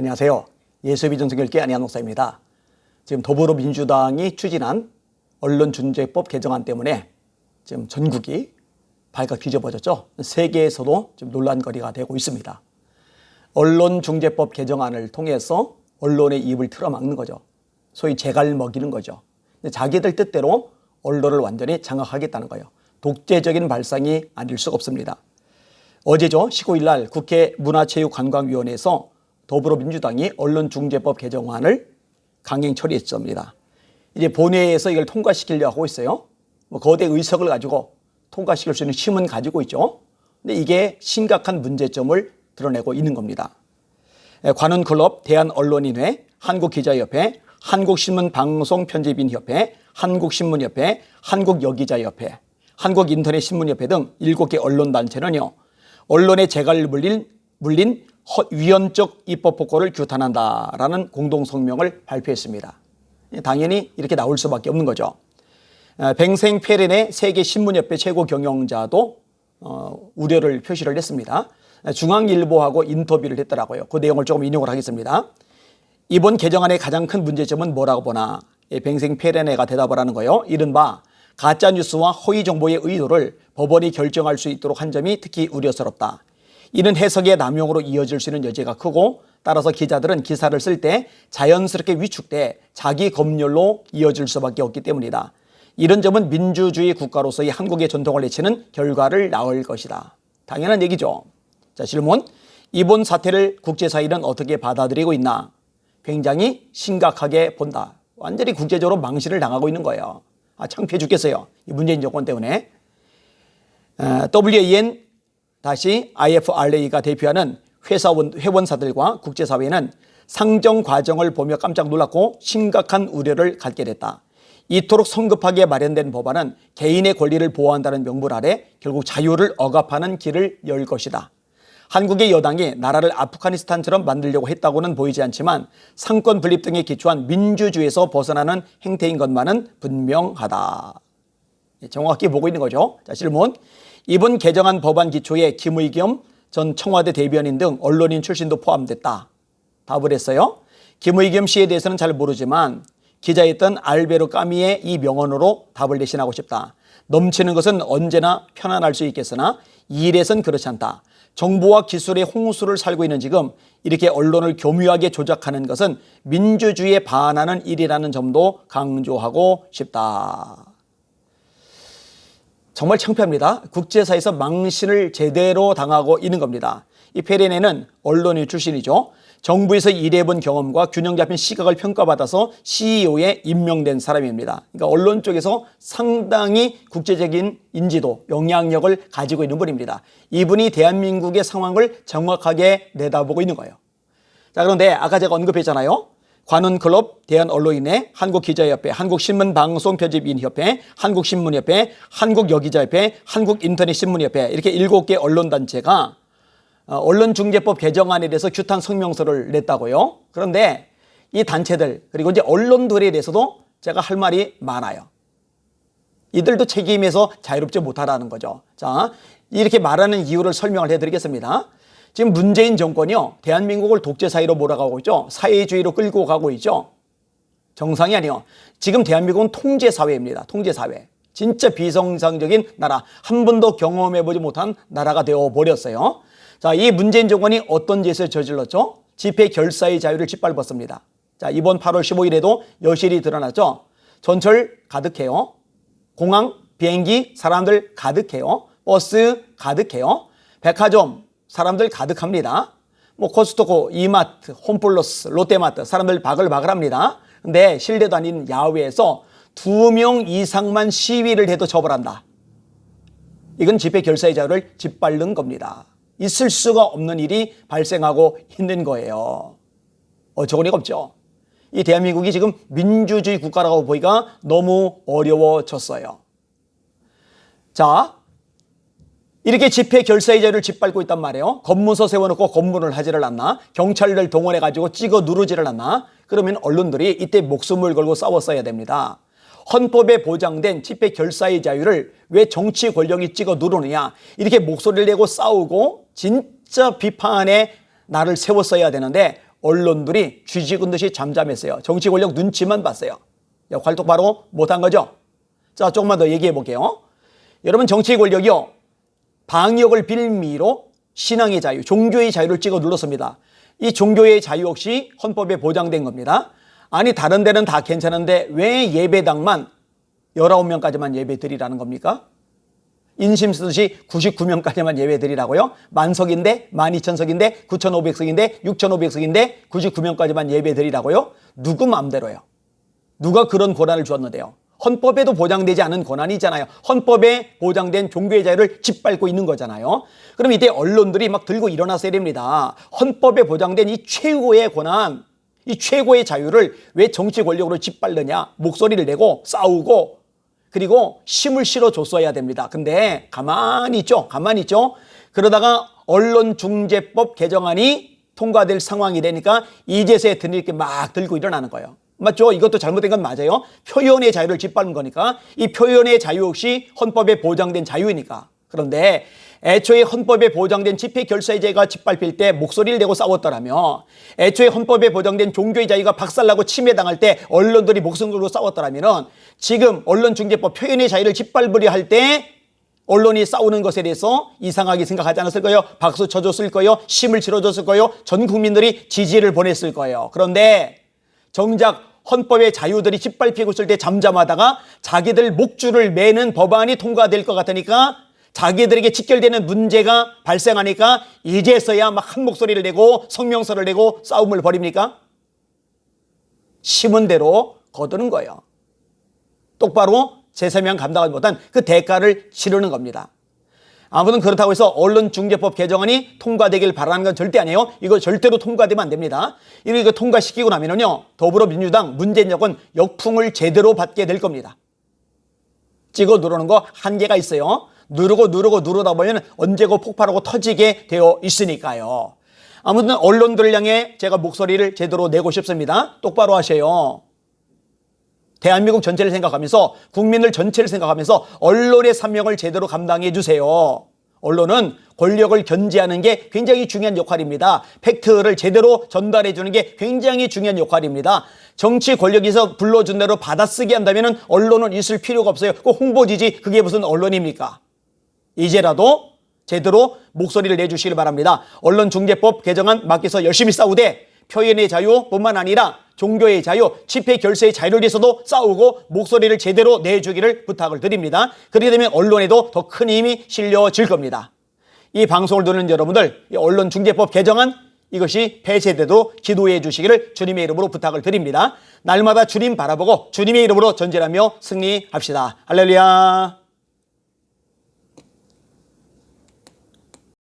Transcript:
안녕하세요. 예수비전성결계 안희한 목사입니다. 지금 더불어민주당이 추진한 언론중재법 개정안 때문에 지금 전국이 발칵 뒤집어졌죠. 세계에서도 지금 논란거리가 되고 있습니다. 언론중재법 개정안을 통해서 언론의 입을 틀어막는 거죠. 소위 재갈 먹이는 거죠. 자기들 뜻대로 언론을 완전히 장악하겠다는 거예요. 독재적인 발상이 아닐 수가 없습니다. 어제죠. 15일 날 국회 문화체육관광위원회에서 더불어민주당이 언론중재법 개정안을 강행 처리했습니다. 이제 본회의에서 이걸 통과시키려고 하고 있어요. 뭐 거대 의석을 가지고 통과시킬 수 있는 힘은 가지고 있죠. 근데 이게 심각한 문제점을 드러내고 있는 겁니다. 예, 관훈클럽, 대한언론인회, 한국기자협회, 한국신문방송편집인협회, 한국신문협회, 한국여기자협회, 한국인터넷신문협회 등 7개 언론단체는요. 언론의 재갈을 물린, 물린 허- 위헌적 입법 폭거를 규탄한다라는 공동 성명을 발표했습니다. 예, 당연히 이렇게 나올 수밖에 없는 거죠. 어, 뱅생 페렌의 세계 신문협회 최고 경영자도 어, 우려를 표시를 했습니다. 어, 중앙일보하고 인터뷰를 했더라고요. 그 내용을 조금 인용을 하겠습니다. 이번 개정안의 가장 큰 문제점은 뭐라고 보나? 예, 뱅생 페렌네가 대답을 하는 거예요. 이른바 가짜 뉴스와 허위 정보의 의도를 법원이 결정할 수 있도록 한 점이 특히 우려스럽다. 이는 해석의 남용으로 이어질 수 있는 여지가 크고 따라서 기자들은 기사를 쓸 때 자연스럽게 위축돼 자기 검열로 이어질 수밖에 없기 때문이다. 이런 점은 민주주의 국가로서의 한국의 전통을 해치는 결과를 낳을 것이다. 당연한 얘기죠. 자, 질문. 이번 사태를 국제사회는 어떻게 받아들이고 있나? 굉장히 심각하게 본다. 완전히 국제적으로 망신을 당하고 있는 거예요. 아, 창피해 죽겠어요. 이 문재인 정권 때문에. 어, WAN 다시 IFRA가 대표하는 회사원, 회원사들과 국제사회는 상정 과정을 보며 깜짝 놀랐고 심각한 우려를 갖게 됐다. 이토록 성급하게 마련된 법안은 개인의 권리를 보호한다는 명분 아래 결국 자유를 억압하는 길을 열 것이다. 한국의 여당이 나라를 아프가니스탄처럼 만들려고 했다고는 보이지 않지만 상권 분립 등에 기초한 민주주의에서 벗어나는 행태인 것만은 분명하다. 예, 정확히 보고 있는 거죠. 자, 질문. 이번 개정안 법안 기초에 김의겸 전 청와대 대변인 등 언론인 출신도 포함됐다. 답을 했어요. 김의겸 씨에 대해서는 잘 모르지만 기자였던 알베르 까미의 이 명언으로 답을 대신하고 싶다. 넘치는 것은 언제나 편안할 수 있겠으나 이 일에선 그렇지 않다. 정보와 기술의 홍수를 살고 있는 지금 이렇게 언론을 교묘하게 조작하는 것은 민주주의에 반하는 일이라는 점도 강조하고 싶다. 정말 창피합니다. 국제사에서 망신을 제대로 당하고 있는 겁니다. 이 페레네는 언론인 출신이죠. 정부에서 일해본 경험과 균형 잡힌 시각을 평가받아서 CEO에 임명된 사람입니다. 그러니까 언론 쪽에서 상당히 국제적인 인지도, 영향력을 가지고 있는 분입니다. 이분이 대한민국의 상황을 정확하게 내다보고 있는 거예요. 자, 그런데 아까 제가 언급했잖아요. 관훈클럽, 대한언론인회, 한국기자협회, 한국신문방송편집인협회, 한국신문협회, 한국여기자협회, 한국인터넷신문협회 이렇게 일곱 개 언론단체가 어, 언론중재법 개정안에 대해서 규탄 성명서를 냈다고요. 그런데 이 단체들 그리고 이제 언론들에 대해서도 제가 할 말이 많아요. 이들도 책임에서 자유롭지 못하다는 거죠. 자, 이렇게 말하는 이유를 설명을 해드리겠습니다. 지금 문재인 정권이요, 대한민국을 독재 사회로 몰아가고 있죠. 사회주의로 끌고 가고 있죠. 정상이 아니요. 지금 대한민국은 통제 사회입니다. 통제 사회. 진짜 비정상적인 나라. 한 번도 경험해보지 못한 나라가 되어버렸어요. 자, 이 문재인 정권이 어떤 짓을 저질렀죠? 집회 결사의 자유를 짓밟았습니다. 자, 이번 8월 15일에도 여실히 드러났죠? 전철 가득해요. 공항, 비행기, 사람들 가득해요. 버스 가득해요. 백화점, 사람들 가득합니다. 뭐 코스트코, 이마트, 홈플러스, 롯데마트, 사람들 바글바글합니다. 근데 실내도 아닌 야외에서 두 명 이상만 시위를 해도 처벌한다. 이건 집회 결사의 자유를 짓밟는 겁니다. 있을 수가 없는 일이 발생하고 있는 거예요. 어처구니가 없죠. 이 대한민국이 지금 민주주의 국가라고 보기가 너무 어려워졌어요. 자, 이렇게 집회 결사의 자유를 짓밟고 있단 말이에요. 검문서 세워놓고 검문을 하지를 않나? 경찰들 동원해가지고 찍어 누르지를 않나? 그러면 언론들이 이때 목숨을 걸고 싸웠어야 됩니다. 헌법에 보장된 집회 결사의 자유를 왜 정치 권력이 찍어 누르느냐? 이렇게 목소리를 내고 싸우고 진짜 비판에 나를 세웠어야 되는데 언론들이 쥐지은 듯이 잠잠했어요. 정치 권력 눈치만 봤어요. 역할 똑바로 못한 거죠. 자, 조금만 더 얘기해 볼게요. 여러분 정치 권력이요. 방역을 빌미로 신앙의 자유, 종교의 자유를 찍어 눌렀습니다. 이 종교의 자유 역시 헌법에 보장된 겁니다. 아니 다른 데는 다 괜찮은데 왜 예배당만 19명까지만 예배 드리라는 겁니까? 인심 쓰듯이 99명까지만 예배 드리라고요? 만석인데 12,000석인데 9,500석인데 6,500석인데 99명까지만 예배 드리라고요? 누구 마음대로요? 누가 그런 권한을 주었는데요? 헌법에도 보장되지 않은 권한이잖아요. 헌법에 보장된 종교의 자유를 짓밟고 있는 거잖아요. 그럼 이때 언론들이 막 들고 일어나서야 됩니다. 헌법에 보장된 이 최고의 권한, 이 최고의 자유를 왜 정치 권력으로 짓밟느냐? 목소리를 내고 싸우고 그리고 힘을 실어 줬어야 됩니다. 근데 가만히 있죠. 가만히 있죠. 그러다가 언론중재법 개정안이 통과될 상황이 되니까 이제서야 드니게 막 들고 일어나는 거예요. 맞죠? 이것도 잘못된 건 맞아요. 표현의 자유를 짓밟는 거니까 이 표현의 자유 역시 헌법에 보장된 자유이니까. 그런데 애초에 헌법에 보장된 집회 결사제가 짓밟힐 때 목소리를 내고 싸웠더라면 애초에 헌법에 보장된 종교의 자유가 박살나고 침해당할 때 언론들이 목숨 걸고 싸웠더라면 지금 언론중재법 표현의 자유를 짓밟으려 할 때 언론이 싸우는 것에 대해서 이상하게 생각하지 않았을 거예요. 박수 쳐줬을 거예요. 힘을 실어줬을 거예요. 전 국민들이 지지를 보냈을 거예요. 그런데 정작 헌법의 자유들이 짓밟히고 있을 때 잠잠하다가 자기들 목줄을 매는 법안이 통과될 것 같으니까 자기들에게 직결되는 문제가 발생하니까 이제서야 막 한 목소리를 내고 성명서를 내고 싸움을 벌입니까? 심은 대로 거두는 거예요. 똑바로 재세명 감당하지 못한 그 대가를 치르는 겁니다. 아무튼 그렇다고 해서 언론중재법 개정안이 통과되길 바라는 건 절대 아니에요. 이거 절대로 통과되면 안 됩니다. 이거 통과시키고 나면은요, 더불어민주당 문재인 여권 역풍을 제대로 받게 될 겁니다. 찍어 누르는 거 한계가 있어요. 누르고 누르고 누르다 보면 언제고 폭발하고 터지게 되어 있으니까요. 아무튼 언론들을 향해 제가 목소리를 제대로 내고 싶습니다. 똑바로 하세요. 대한민국 전체를 생각하면서 국민들 전체를 생각하면서 언론의 사명을 제대로 감당해 주세요. 언론은 권력을 견제하는 게 굉장히 중요한 역할입니다. 팩트를 제대로 전달해 주는 게 굉장히 중요한 역할입니다. 정치 권력에서 불러준 대로 받아쓰기 한다면 언론은 있을 필요가 없어요. 그 홍보지지 그게 무슨 언론입니까? 이제라도 제대로 목소리를 내주시길 바랍니다. 언론중재법 개정안 맡겨서 열심히 싸우되 표현의 자유뿐만 아니라 종교의 자유, 집회 결세의 자유를 위해서도 싸우고 목소리를 제대로 내주기를 부탁을 드립니다. 그렇게 되면 언론에도 더 큰 힘이 실려질 겁니다. 이 방송을 듣는 여러분들, 이 언론중재법 개정안 이것이 폐쇄돼도 기도해 주시기를 주님의 이름으로 부탁을 드립니다. 날마다 주님 바라보고 주님의 이름으로 전진하며 승리합시다. 할렐루야.